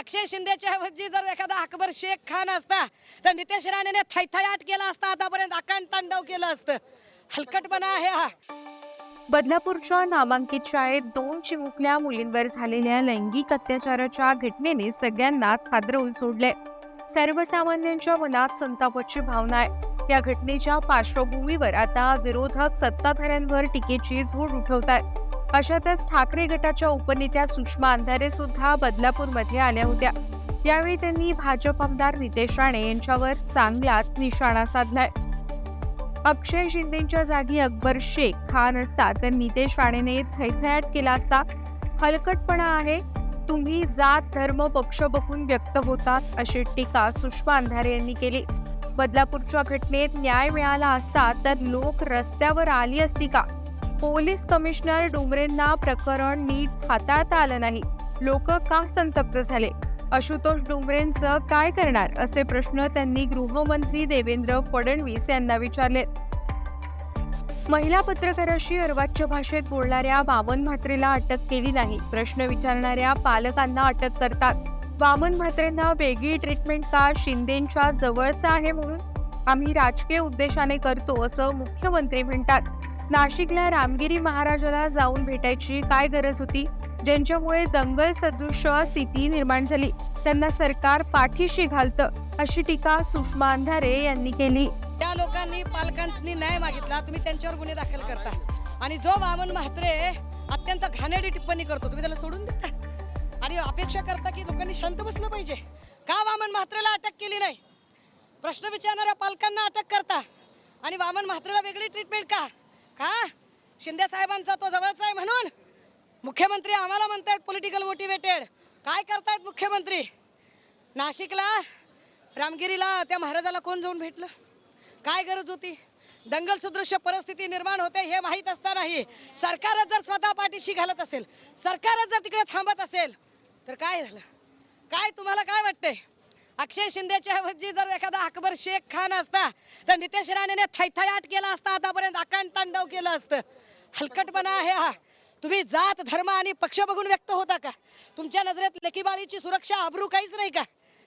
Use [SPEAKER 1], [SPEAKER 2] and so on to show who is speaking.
[SPEAKER 1] अक्षय शिंदेच्या ऐवजी जर एखादा अकबर शेख खान असता तर नितेश राणेने थैथयाट केला असता आतापर्यंत अकांड तांडव केलं असतं. हलकटपणा आहे हा.
[SPEAKER 2] बदलापूरच्या नामांकित शाळेत दोन चिमुकल्या मुलींवर झालेल्या लैंगिक अत्याचाराच्या घटनेने सगळ्यांना हादरवून सोडले सर्वसामान्यांच्या मनात संतापाची भावना आहे. या घटनेच्या पार्श्वभूमीवर आता विरोधक सत्ताधाऱ्यांवर टीकेची झोड उठवत आहेत अशातच ठाकरे गटाच्या उपनेत्या सुषमा अंधारे सुद्धा बदलापूरमध्ये आल्या होत्या. यावेळी त्यांनी भाजप आमदार नितेश राणे यांच्यावर चांगलाच निशाणा साधलाय. अक्षय शिंदेच्या जागी अकबर शेख खान असता तर नितेश राणेने थैथयाट केला असता हलकटपणा आहे. तुम्ही जात धर्म पक्ष बघून व्यक्त होतात अशी टीका सुषमा अंधारे यांनी केली. बदलापूरच्या घटनेत न्याय मिळाला असता तर लोक रस्त्यावर आली असती का? पोलीस कमिशनर डुमरेंना प्रकरण नीट हाताळता आलं नाही. लोक का संतप्त झाले? आशुतोष डुमरेंचं काय करणार? असे प्रश्न त्यांनी गृहमंत्री देवेंद्र फडणवीस यांना विचारले. महिला पत्रकाराशी अर्वाच्य भाषेत बोलणाऱ्या वामन म्हात्रेला अटक केली नाही. प्रश्न विचारणाऱ्या पालकांना अटक करतात. वामन म्हात्रेंना वेगळी ट्रीटमेंट का शिंदेच्या जवळचा आहे म्हणून? आम्ही राजकीय उद्देशाने करतो असं मुख्यमंत्री म्हणतात. नाशिकला रामगिरी महाराजाला जाऊन भेटायची काय गरज होती? ज्यांच्यामुळे दंगल सदृश स्थिती निर्माण झाली. त्यांना सरकार पाठीशी घालतं अशी टीका सुषमा अंधारे यांनी केली.
[SPEAKER 1] त्या लोकांनी पालकांनी न्याय मागितला. तुम्ही त्यांच्यावर गुन्हे दाखल करता. आणि जो वामन म्हात्रे अत्यंत घाणेरडी टिप्पणी करतो तुम्ही त्याला सोडून देता. आणि अपेक्षा करता की लोकांनी शांत बसलं पाहिजे. का वामन म्हात्रेला अटक केली नाही? प्रश्न विचारणाऱ्या पालकांना अटक करता. आणि वामन म्हात्रेला वेगळी ट्रीटमेंट का? का? शिंदे साहेबांचा तो जवळचा आहे म्हणून. मुख्यमंत्री आम्हाला म्हणतायत पॉलिटिकल मोटिवेटेड काय करतायत मुख्यमंत्री? नाशिकला रामगिरीला त्या महाराजाला कोण जाऊन भेटलं? काय गरज होती? दंगल सदृश्य परिस्थिती निर्माण होते हे माहीत असतानाही सरकारच जर स्वतः पाठीशी घालत असेल सरकारच जर तिकडे थांबत असेल तर काय झालं? काय तुम्हाला काय वाटतंय? अक्षय शिंदेच्या ऐवजी जर एखादा अकबर शेख खान असता तर नितेश राणेने थैथयाट केला असता आतापर्यंत अकांड तांडव केलं असतं. हलकटपणा आहे हा. तुम्ही जात धर्म आणि पक्ष बघून व्यक्त होता का? तुमच्या नजरेत लेकीबाळीची सुरक्षा अब्रू काहीच नाही का?